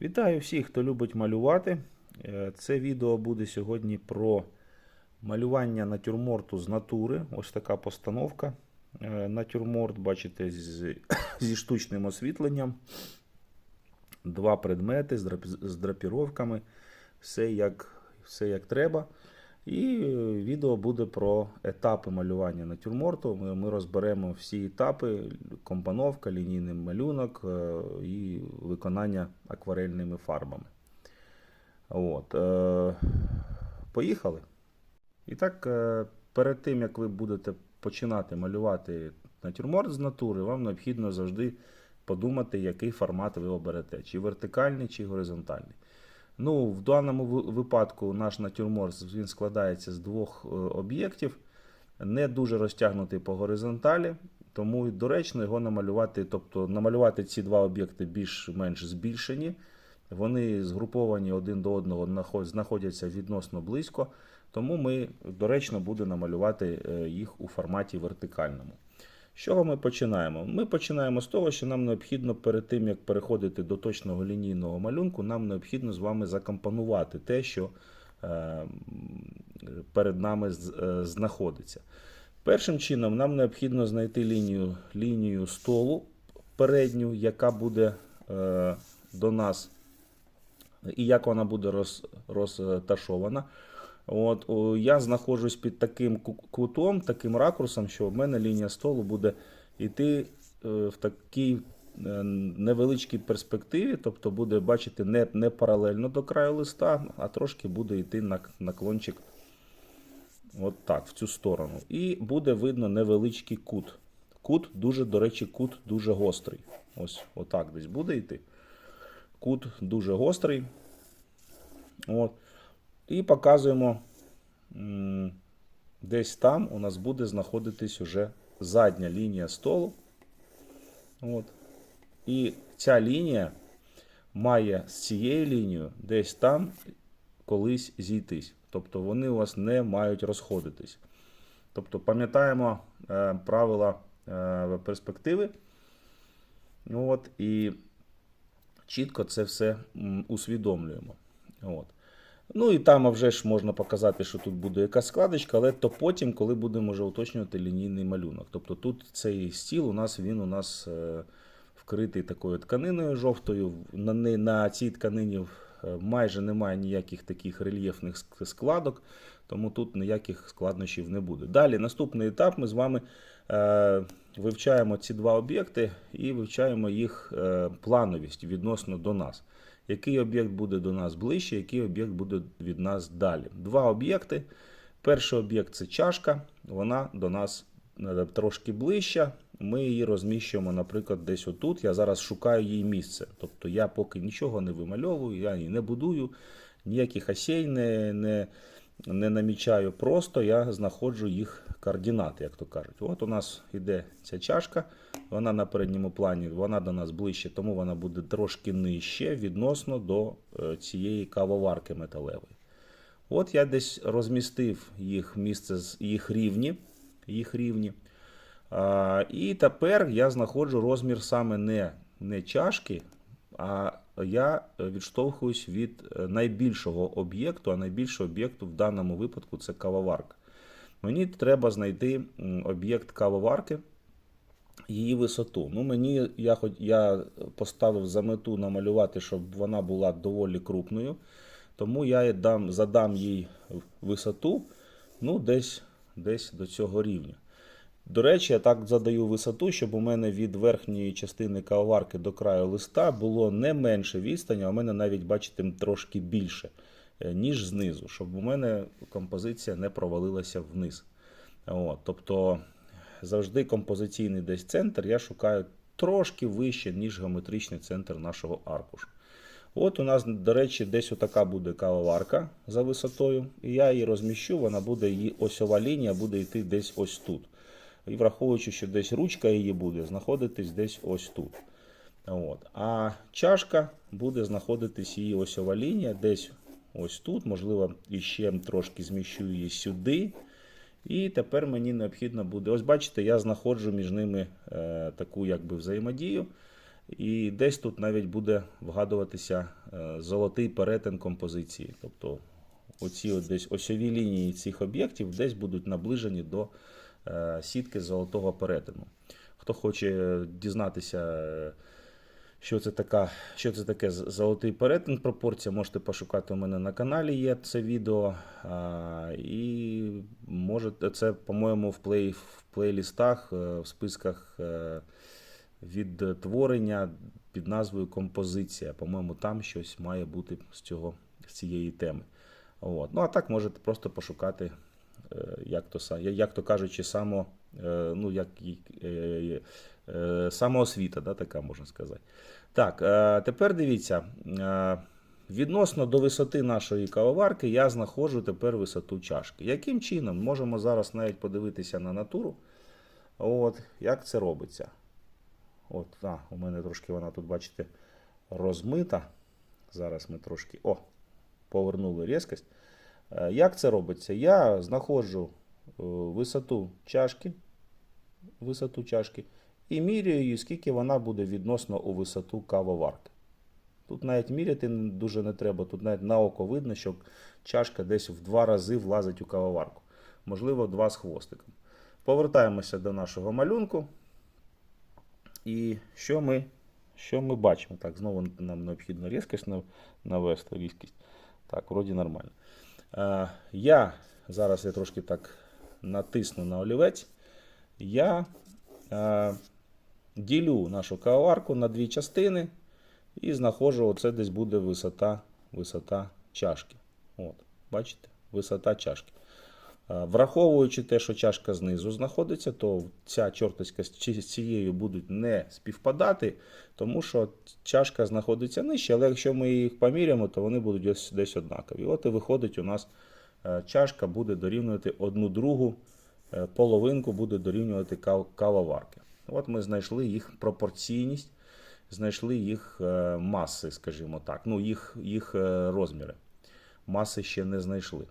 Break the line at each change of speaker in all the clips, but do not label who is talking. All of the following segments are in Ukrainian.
Вітаю всіх, хто любить малювати. Е, Це відео буде сьогодні про малювання натюрморту з натури. Ось така постановка. Е, Натюрморт, бачите, з, зі штучним освітленням. Два предмети з з драпіровками. Все як, все як треба. І е, відео буде про етапи малювання натюрморту. Ми, ми розберемо всі етапи: компоновка, лінійний малюнок е, і виконання акварельними фарбами. От, е, поїхали. І так, е, перед тим як ви будете починати малювати натюрморт з натури, вам необхідно завжди подумати, який формат ви оберете: чи вертикальний, чи горизонтальний. Ну, в даному випадку наш натюрморт він складається з двох е, об'єктів, не дуже розтягнутий по горизонталі, тому доречно його намалювати, тобто намалювати ці два об'єкти більш-менш збільшені. Вони згруповані один до одного, знаходяться відносно близько, тому ми доречно буде намалювати е, їх у форматі вертикальному. З чого ми починаємо? Ми починаємо з того, що нам необхідно перед тим, як переходити до точного лінійного малюнку, нам необхідно з вами закомпонувати те, що е, перед нами е, знаходиться. Першим чином нам необхідно знайти лінію, лінію столу передню, яка буде е, до нас, і як вона буде роз, розташована. От, о, я знаходжусь під таким кутом, таким ракурсом, що в мене лінія столу буде йти е, в такій е, невеличкій перспективі, тобто буде бачити не, не паралельно до краю листа, а трошки буде йти на наклончик от так, в цю сторону. І буде видно невеличкий кут. Кут дуже, до речі, кут дуже гострий. Ось отак десь буде йти. Кут дуже гострий. От. І показуємо десь там у нас буде знаходитись уже задня лінія столу. От. І ця лінія має з цією лінією десь там колись зійтись. Тобто вони у вас не мають розходитись. Тобто пам'ятаємо е, правила е, перспективи. От, і чітко це все усвідомлюємо. От. Ну і там вже ж можна показати, що тут буде якась складочка, але то потім, коли будемо вже уточнювати лінійний малюнок. Тобто тут цей стіл у нас він у нас е, вкритий такою тканиною жовтою. На, на цій тканині е, майже немає ніяких таких рельєфних складок, тому тут ніяких складнощів не буде. Далі, наступний етап, ми з вами е, вивчаємо ці два об'єкти і вивчаємо їх е, плановість відносно до нас. Який об'єкт буде до нас ближче, який об'єкт буде від нас далі. Два об'єкти. Перший об'єкт це чашка, вона до нас е, трошки ближча. Ми її розміщуємо, наприклад, десь отут. Я зараз шукаю її місце. Тобто я поки нічого не вимальовую, я її не будую, ніяких осей не, не, не намічаю. Просто я знаходжу їх координати, як то кажуть. От у нас йде ця чашка, вона на передньому плані, вона до нас ближче, тому вона буде трошки нижче відносно до е, цієї кавоварки металевої. От я десь розмістив їх місце, з- їх рівні. Їх рівні. А, і тепер я знаходжу розмір саме не, не чашки, а я відштовхуюсь від е, найбільшого об'єкту, а найбільший об'єкт в даному випадку це кавоварка. Мені треба знайти об'єкт кавоварки, її висоту. Ну, мені я, я поставив за мету намалювати, щоб вона була доволі крупною. Тому я дам, задам їй висоту ну, десь, десь до цього рівня. До речі, я так задаю висоту, щоб у мене від верхньої частини кавоварки до краю листа було не менше відстань, а у мене навіть, бачите, трошки більше, е, ніж знизу, щоб у мене композиція не провалилася вниз. От, тобто завжди композиційний десь центр я шукаю трошки вище, ніж геометричний центр нашого аркушу. От у нас, до речі, десь отака буде кавоварка за висотою. І я її розміщу, вона буде її осьова лінія буде йти десь ось тут. І враховуючи, що десь ручка її буде знаходитись десь ось тут. От. А чашка буде знаходитись її осьова лінія десь ось тут. Можливо, іще трошки зміщу її сюди. І тепер мені необхідно буде. Ось бачите, я знаходжу між ними е, таку якби взаємодію. І десь тут навіть буде вгадуватися е, золотий перетин композиції. Тобто оці от десь осьові лінії цих об'єктів десь будуть наближені до е, сітки золотого перетину. Хто хоче дізнатися, е, що це, така, що це таке золотий перетин пропорція, можете пошукати у мене на каналі. Є це відео. А, і можете це, по-моєму, в, плей, в плейлістах, е, в списках е, відтворення під назвою Композиція. По-моєму, там щось має бути з цього з цієї теми. От. Ну, а так можете просто пошукати, е, як то, як то кажучи, само, ну, як, самоосвіта, да, така можна сказати. Так, е, тепер дивіться. е, Відносно до висоти нашої кавоварки я знаходжу тепер висоту чашки. Яким чином? Можемо зараз навіть подивитися на натуру. От, як це робиться. От, а, у мене трошки вона тут, бачите, розмита. Зараз ми трошки. О, повернули різкость. Е, Як це робиться? Я знаходжу е, висоту чашки, висоту чашки і міряю скільки вона буде відносно у висоту кавоварки. Тут навіть міряти дуже не треба. Тут навіть на око видно, що чашка десь в два рази влазить у кавоварку. Можливо, два з хвостиком. Повертаємося до нашого малюнку. І що ми, що ми бачимо? Так, знову нам необхідно різкість навести. Різкість. Так, вроді нормально. Е, я зараз я трошки так натисну на олівець. Я е, ділю нашу кавоварку на дві частини і знаходжу, оце десь буде висота, висота чашки. От, бачите? Висота чашки. Е, Враховуючи те, що чашка знизу знаходиться, то ця чорточка з цією будуть не співпадати, тому що чашка знаходиться нижче, але якщо ми їх поміряємо, то вони будуть десь, десь однакові. От і виходить, у нас е, чашка буде дорівнювати одну другу, е, половинку буде дорівнювати кав- кавоварки. От ми знайшли їх пропорційність, знайшли їх е, маси, скажімо так, ну, їх, їх е, розміри. Маси ще не знайшли.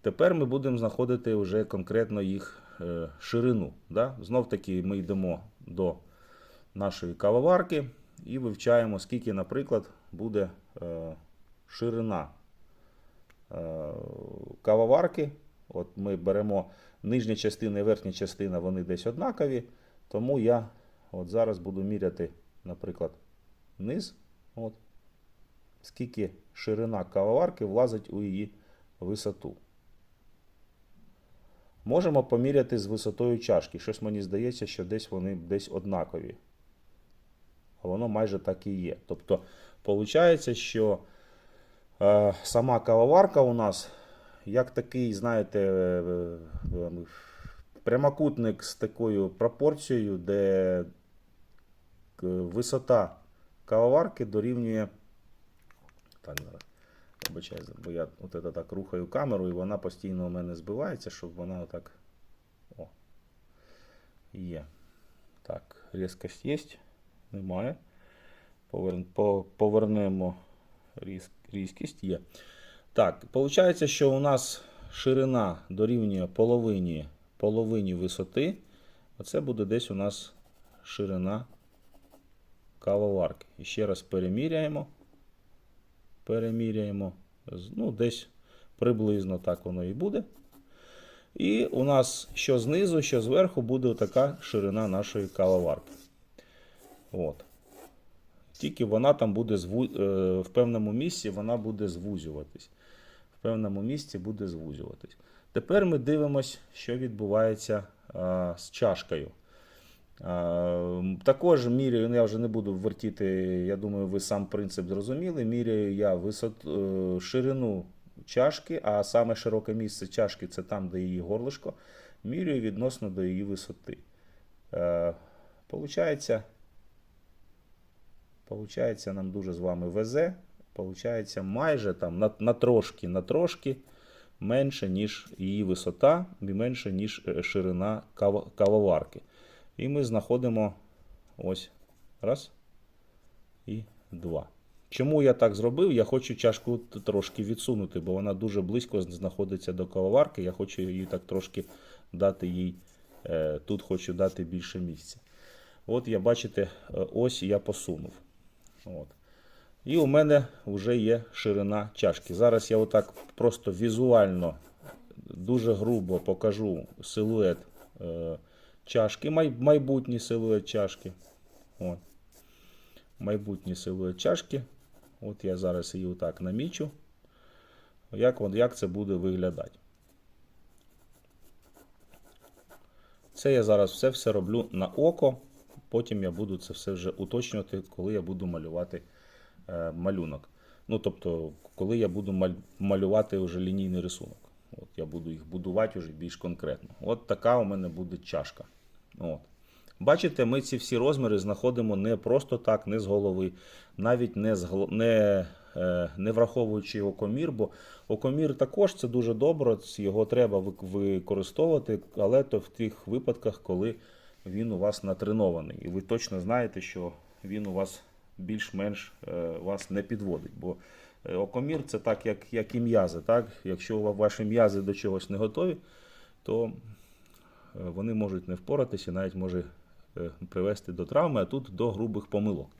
Тепер ми будемо знаходити вже конкретно їх е, ширину. Да? Знов таки ми йдемо до нашої кавоварки і вивчаємо, скільки, наприклад, буде ширина кавоварки. От ми беремо нижня частина і верхня частина, вони десь однакові. Тому я от зараз буду міряти, наприклад, низ. От, скільки ширина кавоварки влазить у її висоту. Можемо поміряти з висотою чашки. Щось мені здається, що десь вони десь однакові. А воно майже так і є. Тобто, виходить, що е, сама кавоварка у нас як такий, знаєте, е, е, прямокутник з такою пропорцією, де висота кавоварки дорівнює. Так, зараз. Вибачаю, бо я от це так рухаю камеру, і вона постійно у мене збивається, щоб вона отак. О. Є. Так, різкость є. Немає. Повер... по- Повернемо різ... різкість. Є. Так, виходить, що у нас ширина дорівнює половині, половині висоти. Оце буде десь у нас ширина кавоварки. І ще раз переміряємо переміряємо. Ну, десь приблизно так воно і буде. І у нас що знизу, що зверху буде така ширина нашої кавоварки. От. Тільки вона там буде зву... е, в певному місці вона буде звузюватись. В певному місці буде звузюватись. Тепер ми дивимось, що відбувається а, з чашкою. А, Також міряю, ну я вже не буду вертіти, я думаю, ви сам принцип зрозуміли. Міряю я висот, е, ширину чашки, а саме широке місце чашки це там, де її горлишко. Міряю відносно до її висоти. Е, Получається, получається, нам дуже з вами везе. Получається майже там на, на трошки, на трошки менше, ніж її висота, і менше, ніж е, ширина кавоварки. І ми знаходимо ось раз і два. Чому я так зробив? Я хочу чашку трошки відсунути, бо вона дуже близько знаходиться до кавоварки. Я хочу їй так трошки дати їй, е, тут хочу дати більше місця. От я бачите, е, ось я посунув. От. І у мене вже є ширина чашки. Зараз я отак просто візуально, дуже грубо покажу силует е, чашки, май, майбутній силует чашки. От. Майбутній силует чашки. От я зараз її отак намічу. Як, як це буде виглядати. Це я зараз все все роблю на око. Потім я буду це все вже уточнювати, коли я буду малювати малюнок. Ну, тобто, коли я буду малювати вже лінійний рисунок. От, я буду їх будувати вже більш конкретно. От така у мене буде чашка. От. Бачите, ми ці всі розміри знаходимо не просто так, не з голови, навіть не, з, не, е, не враховуючи окомір, бо окомір також це дуже добре, його треба використовувати, але то в тих випадках, коли він у вас натренований. І ви точно знаєте, що він у вас більш-менш е, вас не підводить. Бо е, окомір це так, як, як і м'язи. Так? Якщо ваші м'язи до чогось не готові, то е, вони можуть не впоратися, навіть може привести до травми, а тут до грубих помилок.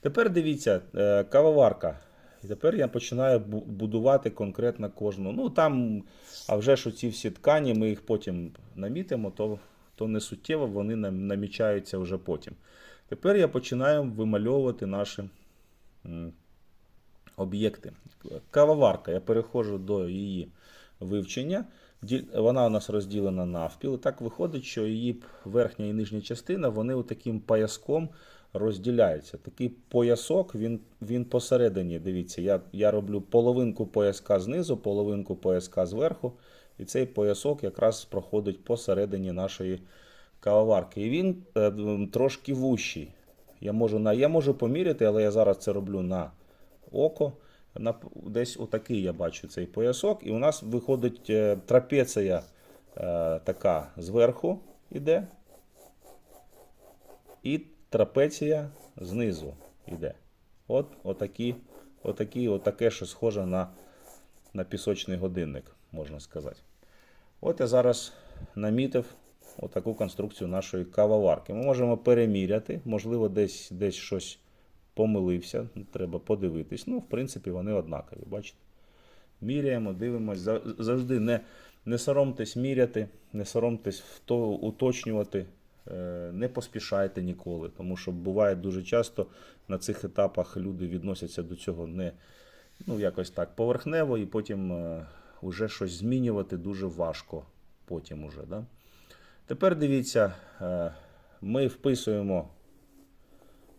Тепер дивіться, кавоварка. І тепер я починаю будувати конкретно кожну. Ну там, а вже ж ці всі ткані, ми їх потім намітимо, то, то не суттєво, вони намічаються вже потім. Тепер я починаю вимальовувати наші об'єкти. Кавоварка, я переходжу до її вивчення. Вона у нас розділена навпіл. І так виходить, що її верхня і нижня частина вони таким пояском розділяються. Такий поясок, він, він посередині. Дивіться, я, я роблю половинку пояска знизу, половинку пояска зверху. І цей поясок якраз проходить посередині нашої кавоварки. І він е, трошки вущий. Я можу, на, я можу поміряти, але я зараз це роблю на око. На, десь отакий я бачу цей поясок. І у нас виходить е, трапеція е, така зверху іде. І трапеція знизу йде. От отакі, отакі, отаке, що схоже на, на пісочний годинник, можна сказати. От я зараз намітив отаку конструкцію нашої кавоварки. Ми можемо переміряти, можливо, десь, десь щось помилився, треба подивитись. Ну, в принципі, вони однакові. Бачите? Міряємо, дивимось. За- Завжди не, не соромтесь міряти, не соромтесь то уточнювати, е, не поспішайте ніколи. Тому що буває дуже часто на цих етапах люди відносяться до цього не ну, якось так поверхнево, і потім е, уже щось змінювати дуже важко. Потім уже, да? Тепер дивіться, е, ми вписуємо.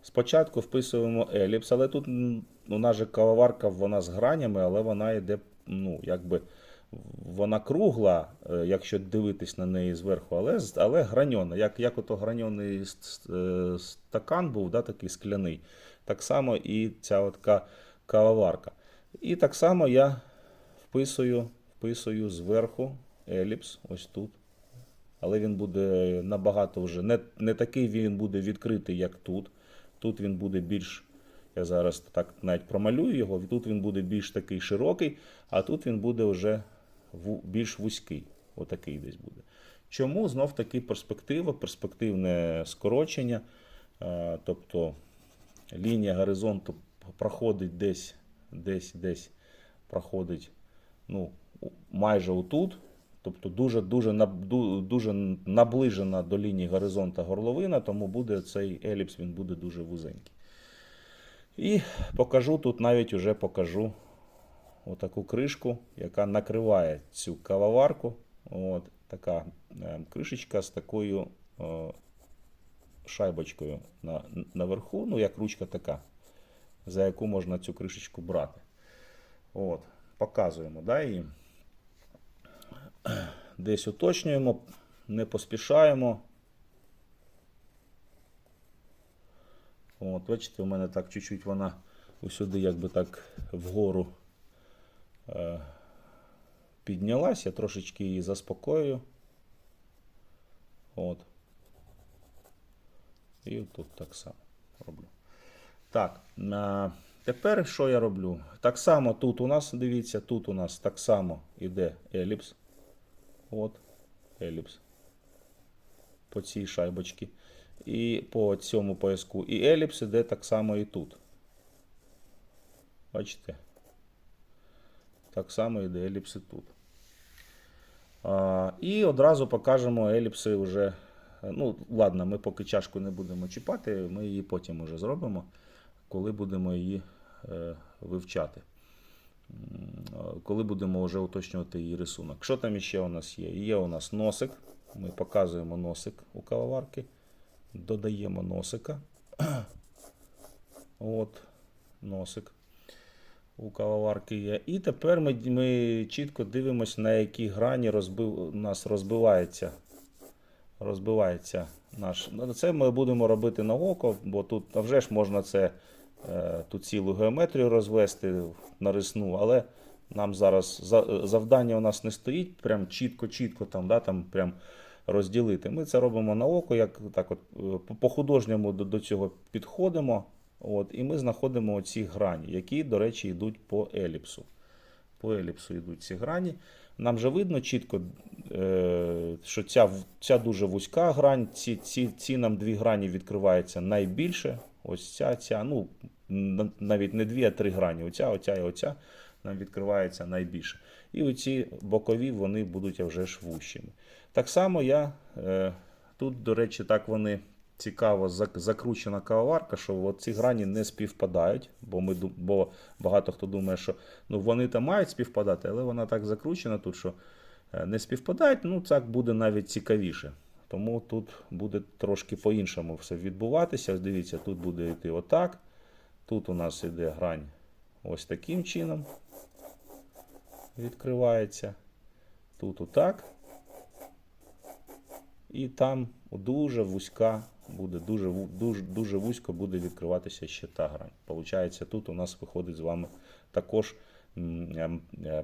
Спочатку вписуємо еліпс, але тут м, у нас же кавоварка вона з гранями, але вона йде, ну, якби вона кругла, е, якщо дивитись на неї зверху, але, але граньона. Як, як ото граньоний е, стакан був, да, такий скляний, так само і ця от кавоварка. І так само я вписую, вписую зверху еліпс, ось тут. Але він буде набагато вже не, не такий він буде відкритий, як тут. Тут він буде більш, я зараз так навіть промалюю його, тут він буде більш такий широкий, а тут він буде вже більш вузький. Отакий десь буде. Чому знов таки перспектива, перспективне скорочення, е, тобто лінія горизонту проходить десь, десь, десь проходить ну, майже отут. Тобто дуже, дуже, наближена до лінії горизонта горловина, тому буде цей еліпс він буде дуже вузенький. І покажу тут навіть уже покажу отаку кришку, яка накриває цю кавоварку. От така е, кришечка з такою е, шайбочкою на, наверху, ну як ручка така, за яку можна цю кришечку брати. От, показуємо да, її. Десь уточнюємо, не поспішаємо. От, бачите, у мене так чуть-чуть вона усюди якби так вгору е, піднялась, я трошечки її заспокоюю. От. І тут так само роблю. Так, а, тепер що я роблю? Так само тут у нас, дивіться, тут у нас так само іде еліпс. От, еліпс. По цій шайбочці. і по цьому пояску. І еліпс іде так само і тут. Бачите? Так само йде еліпси тут. А, і одразу покажемо еліпси вже. Ну, ладно, ми поки чашку не будемо чіпати, ми її потім уже зробимо, коли будемо її е, вивчати. Коли будемо вже уточнювати її рисунок. Що там ще у нас є? Є у нас носик. Ми показуємо носик у кавоварки. Додаємо носика. От, носик у кавоварки є. І тепер ми, ми чітко дивимося, на якій грані розбив, у нас розбивається, розбивається наш. Це ми будемо робити на око, бо тут а вже ж можна це е, тут цілу геометрію розвести нарисну, але нам зараз завдання у нас не стоїть прям чітко-чітко там, да, там прям розділити. Ми це робимо на око, як так от е, по- по-художньому до, до цього підходимо. От, і ми знаходимо оці грані, які, до речі, йдуть по еліпсу. По еліпсу йдуть ці грані. Нам же видно чітко, е, що ця, ця дуже вузька грань, ці, ці, ці нам дві грані відкриваються найбільше. Ось ця, ця, ну, навіть не дві, а три грані. Оця, оця і оця нам відкривається найбільше. І оці бокові вони будуть вже ж вущими. Так само я е, тут, до речі, так вони цікаво закручена кавоварка, що ці грані не співпадають, бо ми бо багато хто думає, що ну вони там мають співпадати, але вона так закручена тут, що е, не співпадають. Ну так буде навіть цікавіше. Тому тут буде трошки по-іншому все відбуватися. Дивіться, тут буде йти отак. Тут у нас іде грань ось таким чином. Відкривається. Тут отак. І там дуже вузька буде, дуже, дуже, дуже вузько буде відкриватися ще та грань. Получається, тут у нас виходить з вами також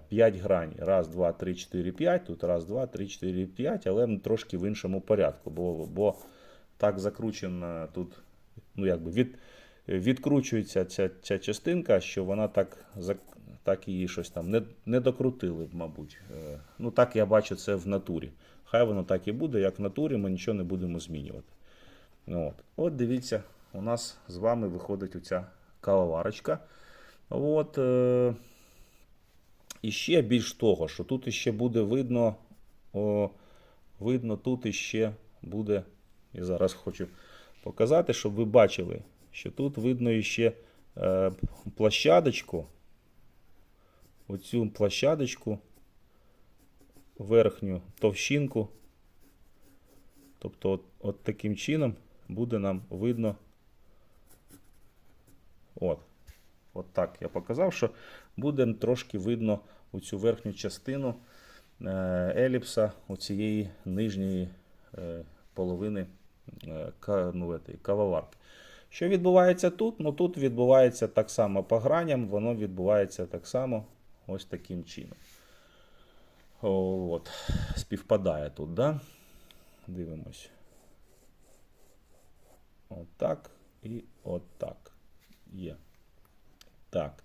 5 грань. Раз, два, три, чотири, п'ять. Тут раз, два, три, чотири, п'ять, але трошки в іншому порядку. Бо, бо так закручена тут, ну якби від, відкручується ця, ця частинка, що вона так, так її щось там не, не докрутили, мабуть. Е, Ну так я бачу це в натурі. Хай воно так і буде, як в натурі, ми нічого не будемо змінювати. Ну, От, От дивіться, у нас з вами виходить оця кавоварочка. От, е, і ще більш того, що тут іще буде видно, о, видно, тут іще буде, я зараз хочу показати, щоб ви бачили, що тут видно іще е, площадочку, оцю площадочку, верхню товщинку. Тобто, от, от таким чином буде нам видно. От. От так я показав, що буде трошки видно оцю верхню частину е, еліпса оцієї нижньої е, половини ну, кавоварки. Що відбувається тут? Ну тут відбувається так само по граням, воно відбувається так само ось таким чином. От, співпадає тут, да? Дивимось. Отак і отак. Є. Так.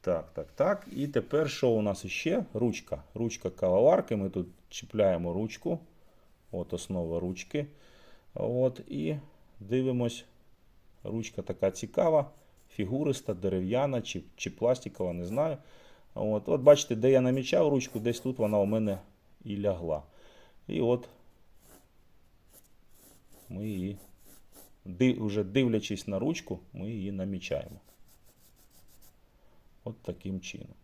Так, так, так. І тепер що у нас іще? Ручка. Ручка кавоварки. Ми тут чіпляємо ручку. От основа ручки. От, і дивимось. Ручка така цікава, фігуриста, дерев'яна чи, чи пластикова, не знаю. От, от бачите, де я намічав ручку, десь тут вона у мене і лягла. І от ми її, вже дивлячись на ручку, ми її намічаємо. От таким чином.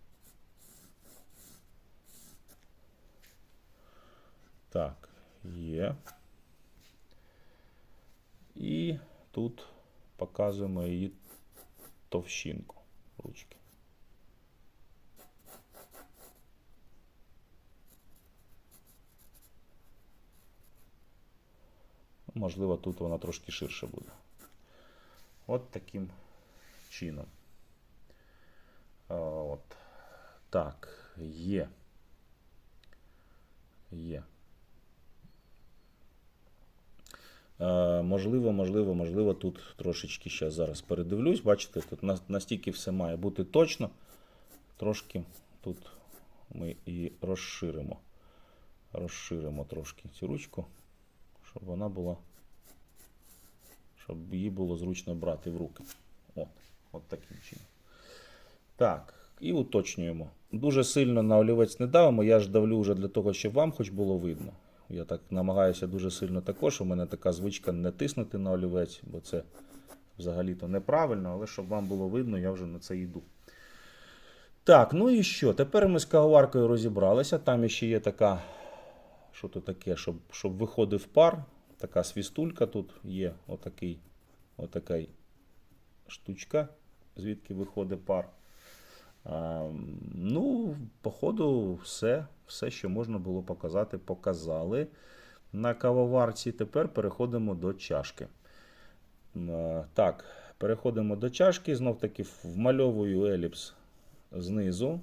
Так, є. І тут показуємо її товщинку ручки. Можливо, тут вона трошки ширше буде. От таким чином. От. Так, є. Є. Е, можливо, можливо, можливо, тут трошечки ще зараз передивлюсь. Бачите, тут настільки все має бути точно. Трошки тут ми і розширимо. Розширимо трошки цю ручку, щоб вона була щоб її було зручно брати в руки. От, от таким чином. Так, і уточнюємо. Дуже сильно на олівець не давимо, я ж давлю вже для того, щоб вам хоч було видно. Я так намагаюся дуже сильно також. У мене така звичка не тиснути на олівець, бо це взагалі-то неправильно, але щоб вам було видно, я вже на це йду. Так, ну і що? Тепер ми з кавоваркою розібралися. Там ще є така, що то таке, щоб, щоб виходив пар. Така свістулька тут є, отакий, отакий штучка, звідки виходить пар. А, ну, походу, все, все, що можна було показати, показали на кавоварці. Тепер переходимо до чашки. Так, переходимо до чашки. Знов таки вмальовую еліпс знизу.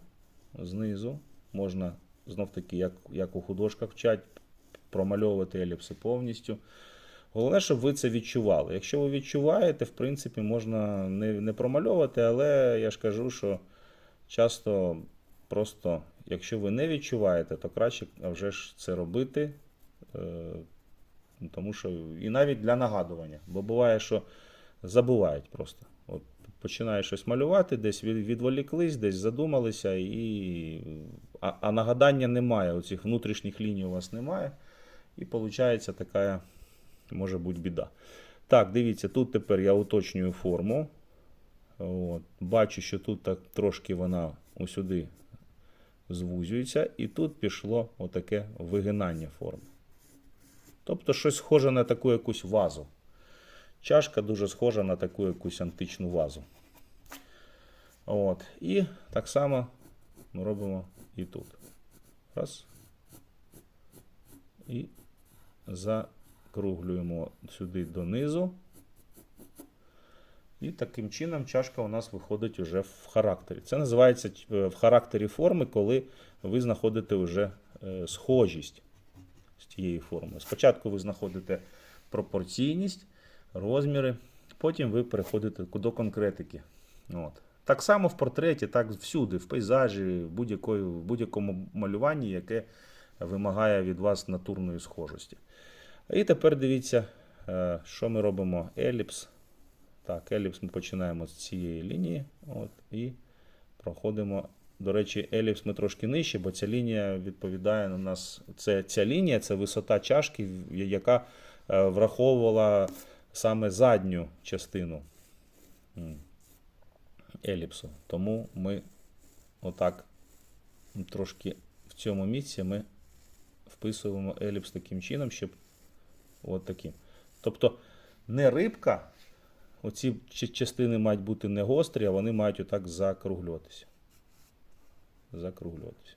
Знизу можна знов таки, як, як у художках вчать, промальовувати еліпси повністю. Головне, щоб ви це відчували. Якщо ви відчуваєте, в принципі, можна не, не промальовувати, але я ж кажу, що часто просто, якщо ви не відчуваєте, то краще вже ж це робити. Е, тому що і навіть для нагадування. Бо буває, що забувають просто. От починає щось малювати, десь від- відволіклись, десь задумалися, і... а, а нагадання немає. Оцих внутрішніх ліній у вас немає. І виходить така, може бути, біда. Так, дивіться, тут тепер я уточнюю форму. От. Бачу, що тут так трошки вона усюди звузюється, і тут пішло отаке вигинання форми. Тобто щось схоже на таку якусь вазу. Чашка дуже схожа на таку якусь античну вазу. От. І так само ми робимо і тут. Раз. І закруглюємо сюди донизу. І таким чином чашка у нас виходить уже в характері. Це називається е, в характері форми, коли ви знаходите вже е, схожість з тієї форми. Спочатку ви знаходите пропорційність, розміри, потім ви переходите до конкретики. От. Так само в портреті, так всюди, в пейзажі, в, будь-якому малюванні, яке вимагає від вас натурної схожості. І тепер дивіться, е, що ми робимо. Еліпс. Так, еліпс ми починаємо з цієї лінії. От, і проходимо. До речі, еліпс ми трошки нижче, бо ця лінія відповідає на нас. Це, ця лінія це висота чашки, яка е, враховувала саме задню частину еліпсу. Тому ми отак трошки в цьому місці ми вписуємо еліпс таким чином, щоб от таким. Тобто не рибка, оці частини мають бути не гострі, а вони мають отак закруглюватися. Закруглюватися.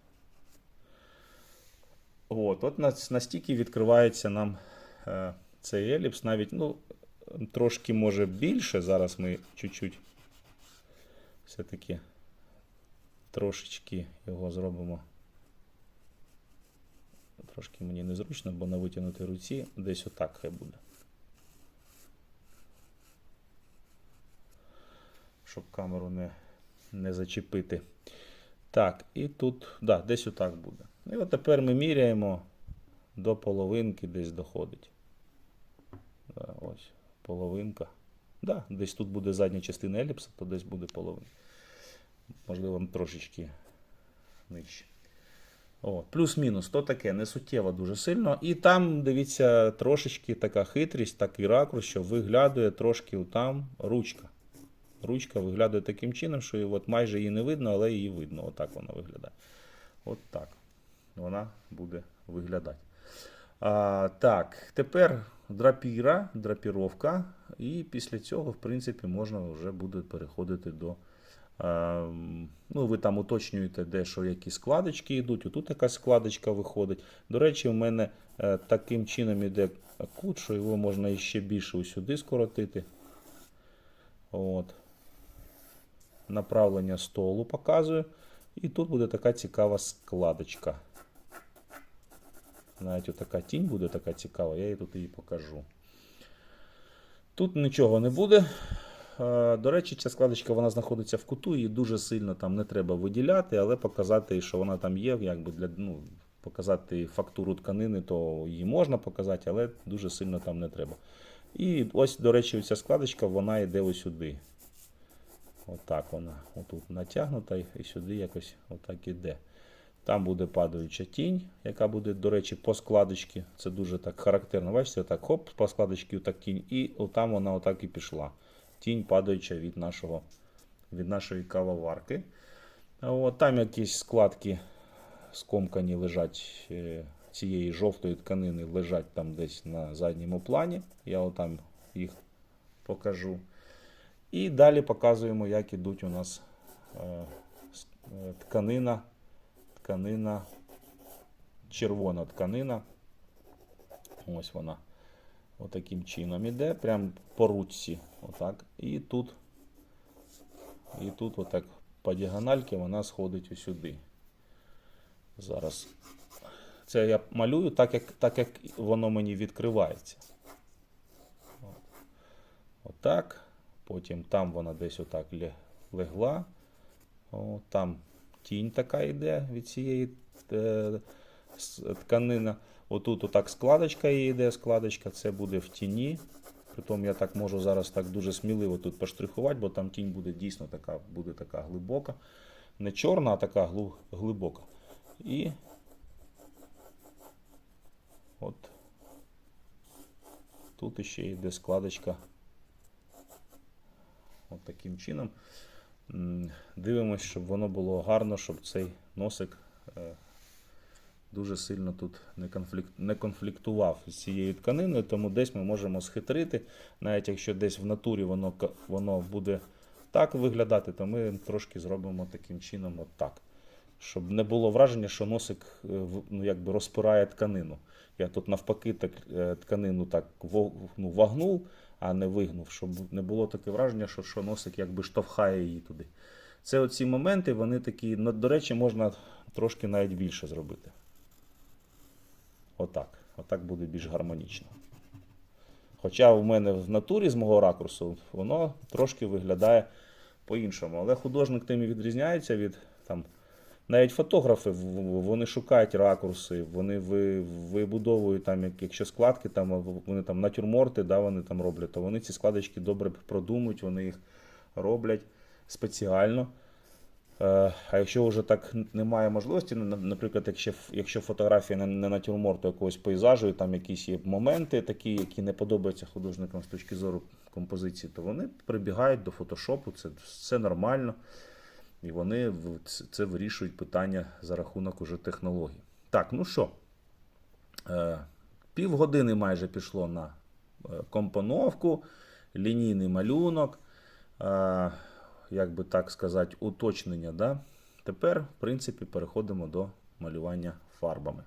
От, от нас- настільки відкривається нам е, цей еліпс, навіть ну, трошки може більше. Зараз ми чуть-чуть все-таки трошечки його зробимо. Трошки мені незручно, бо на витягнутій руці десь отак хай буде. Щоб камеру не, не зачепити. Так, і тут, да, десь отак буде. І от тепер ми міряємо до половинки, десь доходить. Да, ось, половинка. Да, десь тут буде задня частина еліпса, то десь буде половинка. Можливо, трошечки нижче. Плюс-мінус, то таке, не суттєво дуже сильно. І там, дивіться, трошечки така хитрість, такий ракурс, що виглядає трошки там ручка. Ручка виглядає таким чином, що от майже її не видно, але її видно. Отак вона виглядає. От так вона буде виглядати. А, так, тепер драпіра, драпіровка. І після цього, в принципі, можна вже буде переходити до. Ну, ви там уточнюєте, де що які складочки йдуть. Отут якась складочка виходить. До речі, у мене е, таким чином іде кут, що його можна іще більше усюди скоротити. От. Направлення столу показую. І тут буде така цікава складочка. Навіть така тінь буде така цікава, я її тут її покажу. Тут нічого не буде. Е, До речі, ця складочка вона знаходиться в куту, її дуже сильно там не треба виділяти, але показати, що вона там є, якби для ну, показати фактуру тканини, то її можна показати, але дуже сильно там не треба. І ось, до речі, ця складочка, вона йде ось сюди. Отак вона отут натягнута і сюди якось отак іде. Там буде падаюча тінь, яка буде, до речі, по складочці. Це дуже так характерно. Бачите, так хоп, по складочці отак тінь, і отам вона отак і пішла. Тінь падаюча від, нашого, від нашої кавоварки. От, там якісь складки скомкані лежать е, цієї жовтої тканини, лежать там десь на задньому плані. Я отам їх покажу. І далі показуємо, як ідуть у нас е, е, тканина, тканина, червона тканина. Ось вона. Отаким чином іде, прям по ручці. Отак. І тут, і тут отак по діагональки вона сходить усюди. Зараз. Це я малюю так, як, так, як воно мені відкривається. От. Отак. Потім там вона десь отак легла. О, там тінь така йде від цієї е, тканина. Отут отак складочка її йде, складочка, це буде в тіні. Притом я так можу зараз так дуже сміливо тут поштрихувати, бо там тінь буде дійсно така, буде така глибока. Не чорна, а така глибока. І от тут іще йде складочка. Таким чином. Дивимось, щоб воно було гарно, щоб цей носик е, дуже сильно тут не, конфлікт, не конфліктував з цією тканиною, тому десь ми можемо схитрити. Навіть якщо десь в натурі воно, воно буде так виглядати, то ми трошки зробимо таким чином от. Щоб не було враження, що носик е, ну, якби розпирає тканину. Я тут навпаки так, е, тканину так ну, вагнув, а не вигнув, щоб не було таке враження, що, що носик якби штовхає її туди. Це оці моменти, вони такі, ну, до речі, можна трошки навіть більше зробити. Отак. Отак буде більш гармонічно. Хоча у мене в натурі з мого ракурсу воно трошки виглядає по-іншому. Але художник тим і відрізняється від там. Навіть фотографи вони шукають ракурси, вони вибудовують там, якщо складки, там вони там натюрморти, да, вони там роблять, то вони ці складочки добре продумують, вони їх роблять спеціально. Е, А якщо вже так немає можливості, ну, наприклад, якщо, якщо фотографія не, не натюрморту якогось пейзажу, і там якісь є моменти, такі, які не подобаються художникам з точки зору композиції, то вони прибігають до фотошопу, це все нормально. І вони це вирішують питання за рахунок уже технологій. Так, ну що, е, півгодини майже пішло на е, компоновку, лінійний малюнок, е, як би так сказати, уточнення. Да? Тепер, в принципі, переходимо до малювання фарбами.